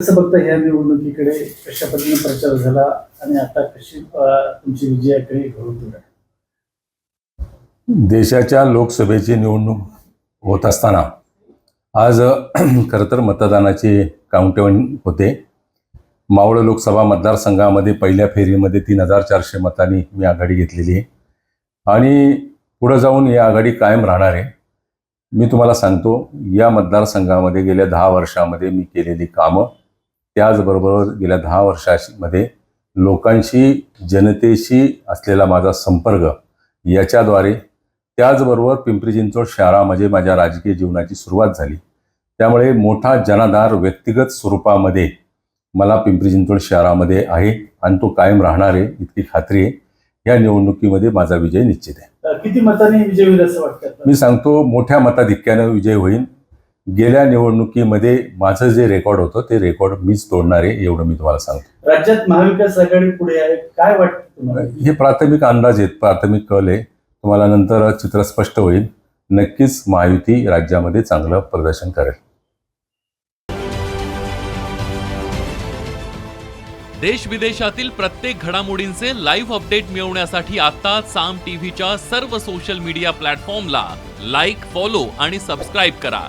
कसं बघता ह्या निवडणुकीकडे कशा पद्धतीने प्रचार झाला आणि आता कशी तुमची विजयाकडे घडून देशाच्या लोकसभेची निवडणूक होत असताना आज खरं तर मतदानाचे काउंटडाऊन होते. मावळ लोकसभा मतदारसंघामध्ये पहिल्या फेरीमध्ये तीन हजार चारशे मतांनी मी आघाडी घेतलेली आहे. आणि पुढं जाऊन ही आघाडी कायम राहणार आहे. मी तुम्हाला सांगतो या मतदारसंघामध्ये गेल्या दहा वर्षामध्ये मी केलेली कामं त्याचबरोबर गेल्या दहा वर्षामध्ये लोकांशी जनतेशी असलेला माझा संपर्क याच्याद्वारे त्याचबरोबर पिंपरी चिंचवड शहरामध्ये माझ्या राजकीय जीवनाची सुरुवात झाली. त्यामुळे मोठा जनाधार व्यक्तिगत स्वरूपामध्ये मला पिंपरी चिंचवड शहरामध्ये आहे आणि तो कायम राहणार आहे इतकी खात्री आहे. या निवडणुकीमध्ये माझा विजय निश्चित आहे. किती मतांनी विजय होईल असं वाटतं? मी सांगतो मोठ्या मताधिक्यानं विजय होईल गेल्या निवडणुकीमध्ये माझं जे रेकॉर्ड होतं ते रेकॉर्ड मीच तोडणार आहे एवढं मी तुम्हाला सांगतो. राज्यात महाविकास आघाडी पुढे आहे. काय वाटतं तुम्हाला? हे प्राथमिक अंदाज आहेत प्राथमिक कल आहे. तुम्हाला नंतर चित्र स्पष्ट होईल. नक्कीच महायुती राज्यामध्ये चांगलं प्रदर्शन करेल. देश विदेशातील प्रत्येक घडामोडींचे लाईव्ह अपडेट मिळवण्यासाठी आता साम टीव्हीच्या सर्व सोशल मीडिया प्लॅटफॉर्मला लाईक फॉलो आणि सबस्क्राईब करा.